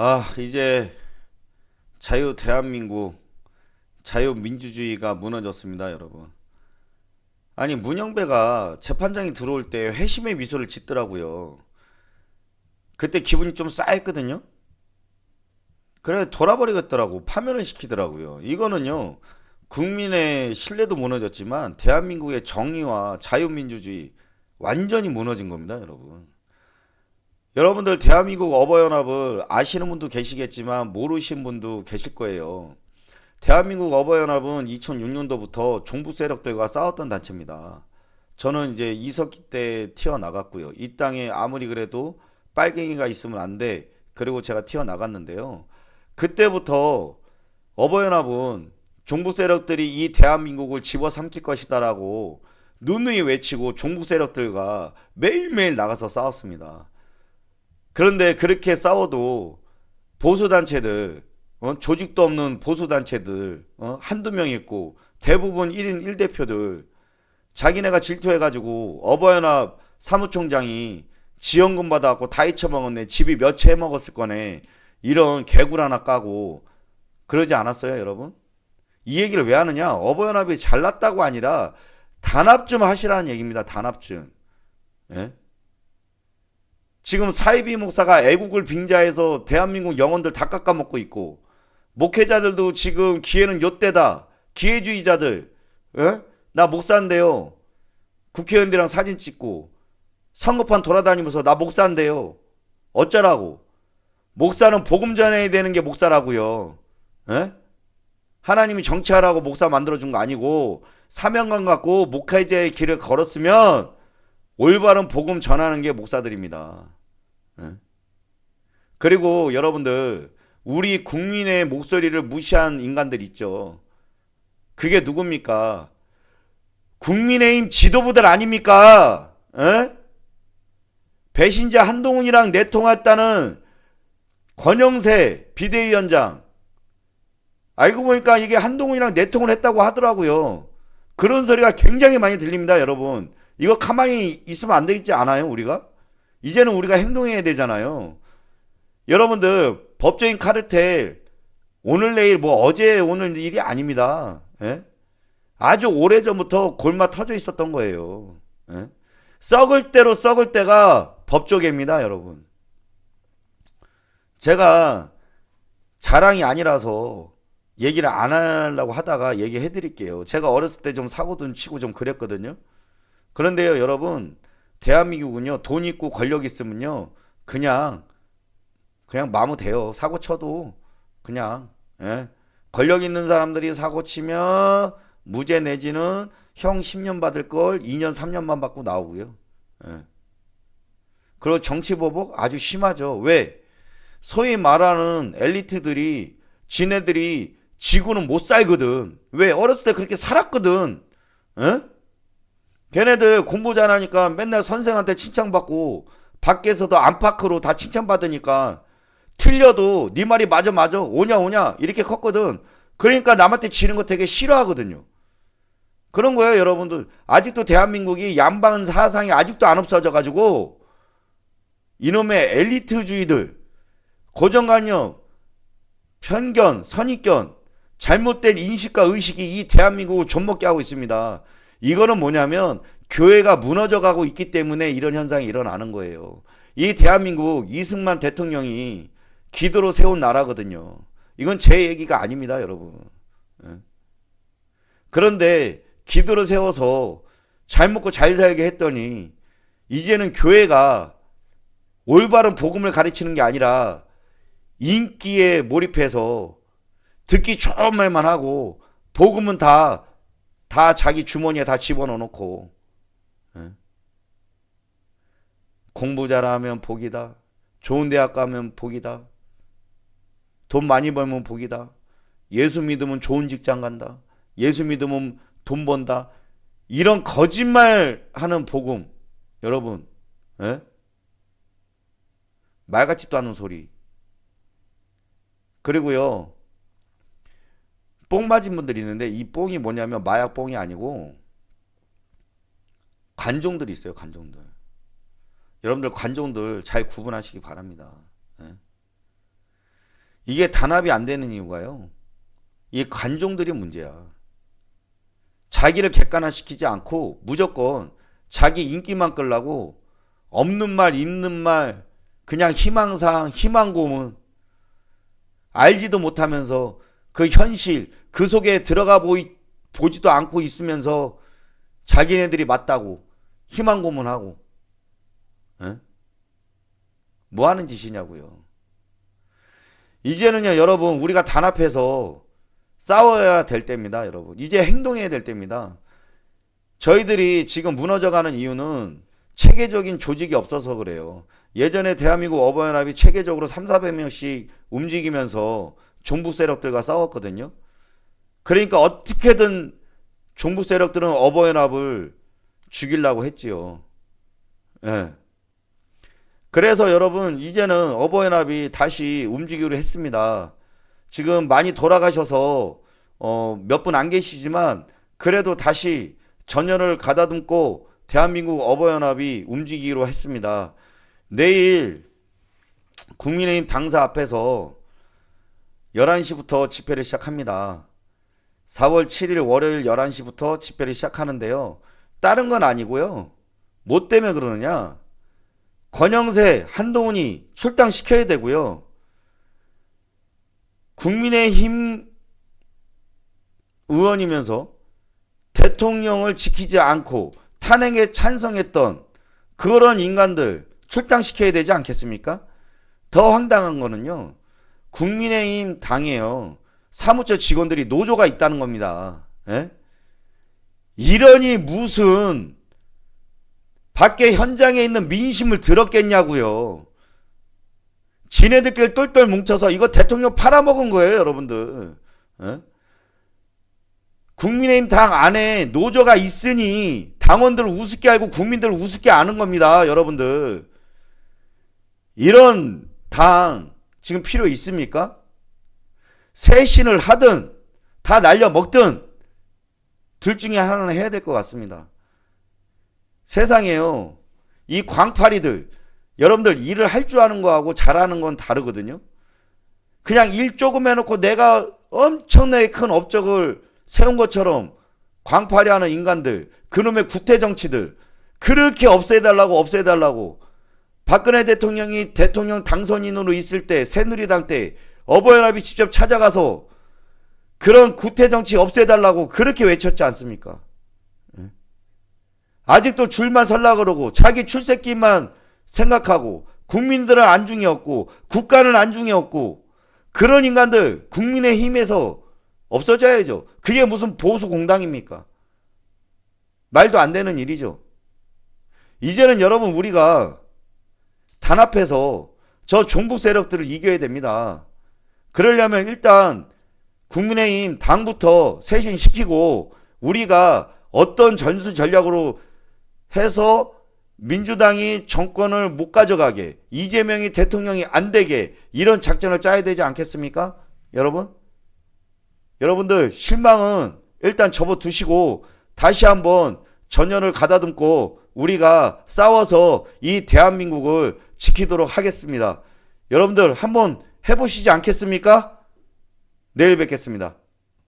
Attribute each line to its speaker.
Speaker 1: 아, 이제 자유 대한민국, 자유 민주주의가 무너졌습니다, 여러분. 아니, 문영배가 재판장이 들어올 때 회심의 미소를 짓더라고요. 그때 기분이 좀 싸했거든요? 그래, 돌아버리겠더라고. 파면을 시키더라고요. 이거는요, 국민의 신뢰도 무너졌지만, 대한민국의 정의와 자유민주주의 완전히 무너진 겁니다, 여러분. 여러분들 대한민국 어버이연합을 아시는 분도 계시겠지만 모르신 분도 계실 거예요. 대한민국 어버이연합은 2006년도부터 종북 세력들과 싸웠던 단체입니다. 저는 이제 이석기 때 튀어나갔고요. 이 땅에 아무리 그래도 빨갱이가 있으면 안 돼. 그리고 제가 튀어나갔는데요. 그때부터 어버이연합은 종북 세력들이 이 대한민국을 집어삼킬 것이다라고 누누이 외치고 종북 세력들과 매일매일 나가서 싸웠습니다. 그런데 그렇게 싸워도 보수단체들, 어? 조직도 없는 보수단체들, 어? 한두 명 있고, 대부분 1인 1대표들, 자기네가 질투해가지고, 어버연합 사무총장이 지원금 받아갖고 다 잊혀먹었네. 집이 몇채 해먹었을 거네. 이런 개굴 하나 까고, 그러지 않았어요, 여러분? 이 얘기를 왜 하느냐? 어버연합이 잘났다고 아니라, 단합 좀 하시라는 얘기입니다, 단합 좀. 예? 지금 사이비 목사가 애국을 빙자해서 대한민국 영혼들 다 깎아먹고 있고 목회자들도 지금 기회는 요때다 기회주의자들 에? 나 목사인데요 국회의원들이랑 사진 찍고 선거판 돌아다니면서 나 목사인데요 어쩌라고 목사는 복음 전해야 되는 게 목사라고요 에? 하나님이 정치하라고 목사 만들어준 거 아니고 사명감 갖고 목회자의 길을 걸었으면 올바른 복음 전하는 게 목사들입니다. 예? 그리고 여러분들 우리 국민의 목소리를 무시한 인간들 있죠. 그게 누굽니까? 국민의힘 지도부들 아닙니까? 에? 배신자 한동훈이랑 내통했다는 권영세 비대위원장 알고 보니까 이게 한동훈이랑 내통을 했다고 하더라고요. 그런 소리가 굉장히 많이 들립니다, 여러분. 이거 가만히 있으면 안 되겠지 않아요, 우리가? 이제는 우리가 행동해야 되잖아요. 여러분들, 법적인 카르텔, 오늘 내일 뭐 어제 오늘 일이 아닙니다. 예? 아주 오래 전부터 골마 터져 있었던 거예요. 예? 썩을 대로 썩을 때가 법조계입니다, 여러분. 제가 자랑이 아니라서 얘기를 안 하려고 하다가 얘기해 드릴게요. 제가 어렸을 때 좀 사고도 치고 좀 그랬거든요. 그런데요, 여러분, 대한민국은요, 돈 있고 권력 있으면요, 그냥, 그냥 마무 돼요. 사고 쳐도, 그냥, 예. 권력 있는 사람들이 사고 치면, 무죄 내지는 형 10년 받을 걸 2년, 3년만 받고 나오고요. 예. 그리고 정치 보복 아주 심하죠. 왜? 소위 말하는 엘리트들이, 지네들이 지구는 못 살거든. 왜? 어렸을 때 그렇게 살았거든. 예? 걔네들 공부 잘하니까 맨날 선생한테 칭찬받고 밖에서도 안팎으로 다 칭찬받으니까 틀려도 네 말이 맞아 맞아 오냐 오냐 이렇게 컸거든. 그러니까 남한테 지는 거 되게 싫어하거든요. 그런 거예요, 여러분들. 아직도 대한민국이 양반 사상이 아직도 안 없어져 가지고 이놈의 엘리트주의들 고정관념, 편견, 선입견, 잘못된 인식과 의식이 이 대한민국을 존먹게 하고 있습니다. 이거는 뭐냐면 교회가 무너져 가고 있기 때문에 이런 현상이 일어나는 거예요. 이 대한민국 이승만 대통령이 기도로 세운 나라거든요. 이건 제 얘기가 아닙니다, 여러분. 예. 그런데 기도로 세워서 잘 먹고 잘 살게 했더니 이제는 교회가 올바른 복음을 가르치는 게 아니라 인기에 몰입해서 듣기 좋은 말만 하고 복음은 다 다 자기 주머니에 다 집어넣어 놓고 예? 공부 잘하면 복이다. 좋은 대학 가면 복이다. 돈 많이 벌면 복이다. 예수 믿으면 좋은 직장 간다. 예수 믿으면 돈 번다. 이런 거짓말 하는 복음. 여러분, 예? 말 같지도 않은 소리. 그리고요, 뽕 맞은 분들이 있는데 이 뽕이 뭐냐면 마약 뽕이 아니고 관종들이 있어요, 관종들. 여러분들 관종들 잘 구분하시기 바랍니다. 예? 이게 단합이 안 되는 이유가요. 이 관종들이 문제야. 자기를 객관화시키지 않고 무조건 자기 인기만 끌라고 없는 말, 있는 말, 그냥 희망사항, 희망고문 알지도 못하면서 그 현실, 그 속에 들어가 보이, 보지도 않고 있으면서 자기네들이 맞다고 희망고문하고 에? 뭐 하는 짓이냐고요. 이제는요, 여러분, 우리가 단합해서 싸워야 될 때입니다, 여러분. 이제 행동해야 될 때입니다. 저희들이 지금 무너져가는 이유는 체계적인 조직이 없어서 그래요. 예전에 대한민국 어버연합이 체계적으로 3, 400명씩 움직이면서 종북 세력들과 싸웠거든요. 그러니까 어떻게든 종북 세력들은 어버연합을 죽이려고 했지요. 예. 그래서 여러분 이제는 어버연합이 다시 움직이기로 했습니다. 지금 많이 돌아가셔서 어, 몇 분 안 계시지만 그래도 다시 전열을 가다듬고 대한민국 어버연합이 움직이기로 했습니다. 내일 국민의힘 당사 앞에서 11시부터 집회를 시작합니다. 4월 7일 월요일 11시부터 집회를 시작하는데요. 다른 건 아니고요. 뭐 때문에 그러느냐? 권영세, 한동훈이 출당시켜야 되고요. 국민의힘 의원이면서 대통령을 지키지 않고 탄핵에 찬성했던 그런 인간들 출당시켜야 되지 않겠습니까? 더 황당한 거는요. 국민의힘 당에요. 사무처 직원들이 노조가 있다는 겁니다. 예? 이러니 무슨 밖에 현장에 있는 민심을 들었겠냐고요. 지네들끼리 똘똘 뭉쳐서 이거 대통령 팔아먹은 거예요, 여러분들. 예? 국민의힘 당 안에 노조가 있으니 당원들을 우습게 알고 국민들을 우습게 아는 겁니다, 여러분들. 이런 당 지금 필요 있습니까? 세신을 하든 다 날려 먹든 둘 중에 하나는 해야 될 것 같습니다. 세상에요. 이 광파리들 여러분들 일을 할 줄 아는 거하고 잘하는 건 다르거든요. 그냥 일 조금 해놓고 내가 엄청나게 큰 업적을 세운 것처럼 광파리 하는 인간들, 그놈의 국태 정치들, 그렇게 없애달라고 없애달라고 박근혜 대통령이 대통령 당선인으로 있을 때 새누리당 때 어버연합이 직접 찾아가서 그런 구태 정치 없애달라고 그렇게 외쳤지 않습니까? 예? 아직도 줄만 설라 그러고 자기 출세기만 생각하고 국민들은 안중이 없고 국가는 안중이 없고 그런 인간들 국민의 힘에서 없어져야죠. 그게 무슨 보수 공당입니까? 말도 안 되는 일이죠. 이제는 여러분 우리가 단합해서 저 종북 세력들을 이겨야 됩니다. 그러려면 일단 국민의힘 당부터 쇄신시키고 우리가 어떤 전술 전략으로 해서 민주당이 정권을 못 가져가게 이재명이 대통령이 안 되게 이런 작전을 짜야 되지 않겠습니까? 여러분? 여러분들 실망은 일단 접어두시고 다시 한번 전열을 가다듬고 우리가 싸워서 이 대한민국을 지키도록 하겠습니다. 여러분들 한번 해보시지 않겠습니까? 내일 뵙겠습니다.